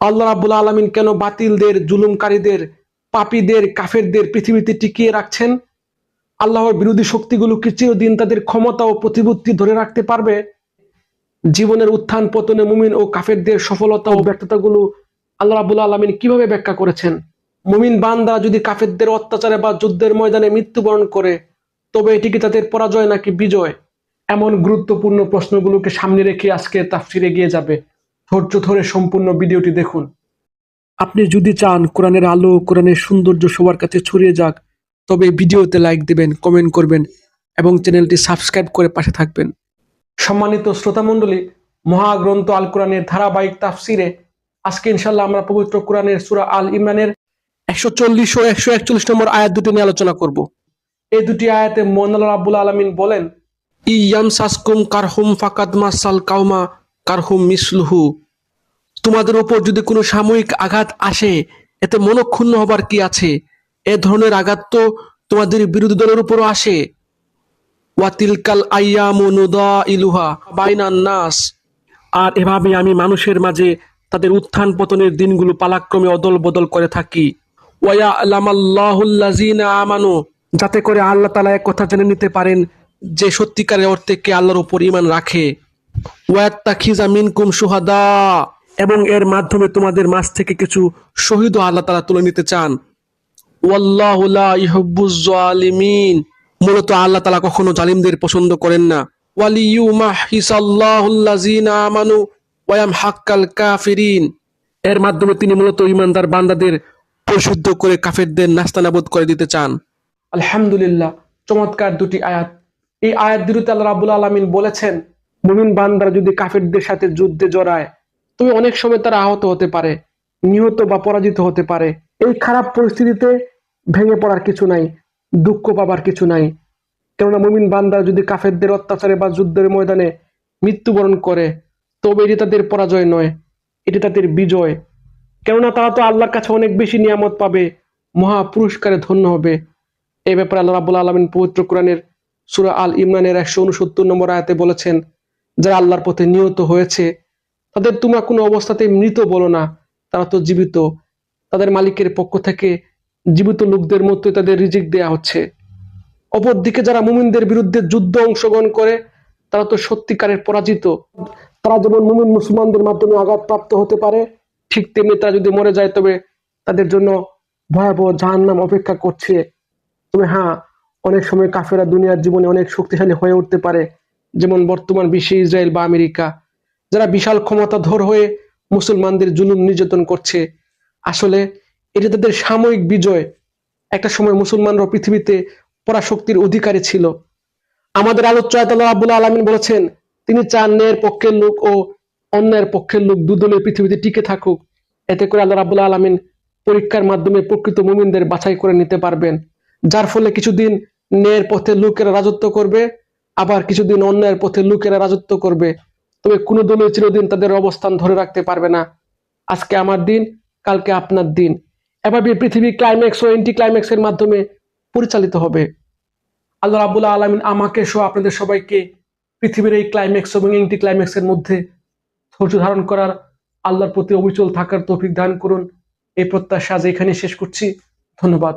আল্লাহ রাবুল আলমিন কেন বাতিলদের, জুলুমকারীদের, পাপীদের, কাফেরদের পৃথিবীতে টিকিয়ে রাখছেন? আল্লাহর বিরোধী শক্তিগুলো কি চিরদিন তাদের ক্ষমতা ও প্রতিপত্তি ধরে রাখতে পারবে? জীবনের উত্থান পতনে মুমিন ও কাফেরদের সফলতা ও ব্যর্থতাগুলো আল্লাহ রাবুল আলমিন কীভাবে ব্যাখ্যা করেছেন? মুমিন বান্দা যদি কাফেরদের অত্যাচারে বা যুদ্ধের ময়দানে মৃত্যুবরণ করে, তবে এটি কি তাদের পরাজয় নাকি বিজয়? এমন গুরুত্বপূর্ণ প্রশ্নগুলোকে সামনে রেখে আজকে তাফসিরে গিয়ে যাবে। ধৈর্য ধরে সম্পূর্ণ ভিডিওটি দেখুন। আপনি যদি চান কোরআনের আলো, কোরআনের সৌন্দর্য সবার কাছে ছড়িয়ে যাক, তবে ভিডিওতে লাইক দেবেন কমেন্ট করবেন এবং চ্যানেলটি সাবস্ক্রাইব করে পাশে থাকবেন। সম্মানিত শ্রোতামণ্ডলী মহাগ্রন্থ আল কোরআনের ধারাবাহিক তাফসিরে আজকে ইনশাল্লাহ আমরা পবিত্র কোরআনের সুরা আল ইমরানের একশো চল্লিশ ও একশো একচল্লিশ নম্বর আয়াত দুটি নিয়ে আলোচনা করব। এই দুটি আয়াতে মোহান রাব্বুল আলমিন বলেন ইয়াম সাসকুম কারহুম ফাকাদ মাসাল কাউমা কারহুম মিসলুহু। তোমাদের উপর যদি কোনো সাময়িক আঘাত আসে, এতে মনক্ষুণ্ণ হবার কি আছে? এ ধরনের আঘাত তো তোমাদের বিরোধী দলের উপরও আসে। ওয়াতিলকাল ইলুহা বাইনান নাস। আর এভাবে আমি মানুষের মাঝে তাদের উত্থান পতনের দিনগুলো পালাক্রমে অদল বদল করে থাকি। ওয়া যাতে করে আল্লাহ তালা এক কথা জেনে নিতে পারেন যে সত্যিকারের অর্থে কে আল্লাহর উপর ঈমান রাখে। ওয়াত্তা খিজা মিনকুম শুহাদা। এবং এর মাধ্যমে তোমাদের মাঝ থেকে কিছু শহীদ আল্লাহ তালা তুলে নিতে চান। ওয়াল্লাহু লা ইউহিব্বুজ মূলত আল্লাহ তালা কখনো জালিমদের পছন্দ করেন না। আমানু ওয়ায়াম হাক্কাল কাফিরিন। এর মাধ্যমে তিনি মূলত ইমানদার বান্দাদের পরিশুদ্ধ করে কাফেরদের নাস্তানাবুদ করে দিতে চান। আলহামদুলিল্লাহ, চমৎকার দুটি আয়াত। এই আয়াত দুটিতে আল্লাহ রাবুল আলমিন বলেছেন, মুমিন বান্দারা যদি কাফেরদের সাথে যুদ্ধে জড়ায় তবে অনেক সময় তারা আহত হতে পারে, নিহত বা পরাজিত হতে পারে। এই খারাপ পরিস্থিতিতে ভেঙে পড়ার কিছু নাই, দুঃখ পাবার কিছু নাই। কেননা মুমিন বান্দারা যদি কাফেরদের অত্যাচারে বা যুদ্ধের ময়দানে মৃত্যুবরণ করে, তবে এটি তাদের পরাজয় নয়, এটি তাদের বিজয়। কেননা তারা তো আল্লাহর কাছে অনেক বেশি নিয়ামত পাবে, মহা পুরস্কারে ধন্য হবে। এই ব্যাপারে আল্লাহ রাবুল আলমিন পবিত্র কোরআনের সুরা আল ইমরানের একশো উনসত্তর নম্বর আয়াতে বলেছেন, যারা আল্লাহর পথে নিহত হয়েছে তাদের তোমরা কোনো অবস্থাতে মৃত বলো না। তারা তো জীবিত। তাদের মালিকের পক্ষ থেকে জীবিত লোকদের মধ্যে তাদের রিজিক দেয়া হচ্ছে। অপরদিকে যারা মুমিনদের বিরুদ্ধে যুদ্ধ অংশগ্রহণ করে, তারা তো সত্যিকারের পরাজিত। তারা যেমন মুমিন মুসলমানদের মাধ্যমে আঘাতপ্রাপ্ত হতে পারে, ঠিক তেমনি তারা যদি মরে যায়, তবে তাদের জন্য ভয়াবহ জাহান্নাম অপেক্ষা করছে। তবে হ্যাঁ অনেক সময় কাফেরা দুনিয়ার জীবনে অনেক শক্তিশালী হয়ে উঠতে পারে। যেমন বর্তমান বিশ্বে ইসরায়েল বা আমেরিকা। যারা বিশাল ক্ষমতাধর হয়ে মুসলমানদের জুলুম নির্যাতন করছে, আসলে এটা তাদের সাময়িক বিজয়। একটা সময় মুসলমানরা পৃথিবীতে পরাশক্তির অধিকারী ছিল। আমাদের আলোচ্য আব্বুল আলমিন বলেছেন, তিনি চান ন্যায়ের পক্ষের লোক ও অন্যায়ের পক্ষের লোক দুদলে পৃথিবীতে টিকে থাকুক। এতে করে আল্লাহ রাবুল্লাহ আলমিন পরীক্ষার মাধ্যমে প্রকৃত মুমিনদের বাছাই করে নিতে পারবেন। যার ফলে কিছুদিন ন্যায়ের পথে লোকেরা রাজত্ব করবে, আবার কিছুদিন অন্যায়ের পথে লোকেরা রাজত্ব করবে। তবে কোনো দলে চিরদিন তাদের অবস্থান ধরে রাখতে পারবে না। আজকে আমার দিন, কালকে আপনার দিন। এভাবে পৃথিবী ক্লাইম্যাক্স ও এন্টি ক্লাইম্যাক্সের মাধ্যমে পরিচালিত হবে। আল্লাহ রাবুল্লাহ আলমিন আমাকে সহ আপনাদের সবাইকে পৃথিবীর এই ক্লাইম্যাক্স এবং এন্টি ক্লাইম্যাক্সের মধ্যে ধৈর্য ধারণ করার আল্লাহর প্রতি অবিচল থাকার তৌফিক দান করুন। এই প্রত্যাশা আজ এখানে শেষ করছি। ধন্যবাদ।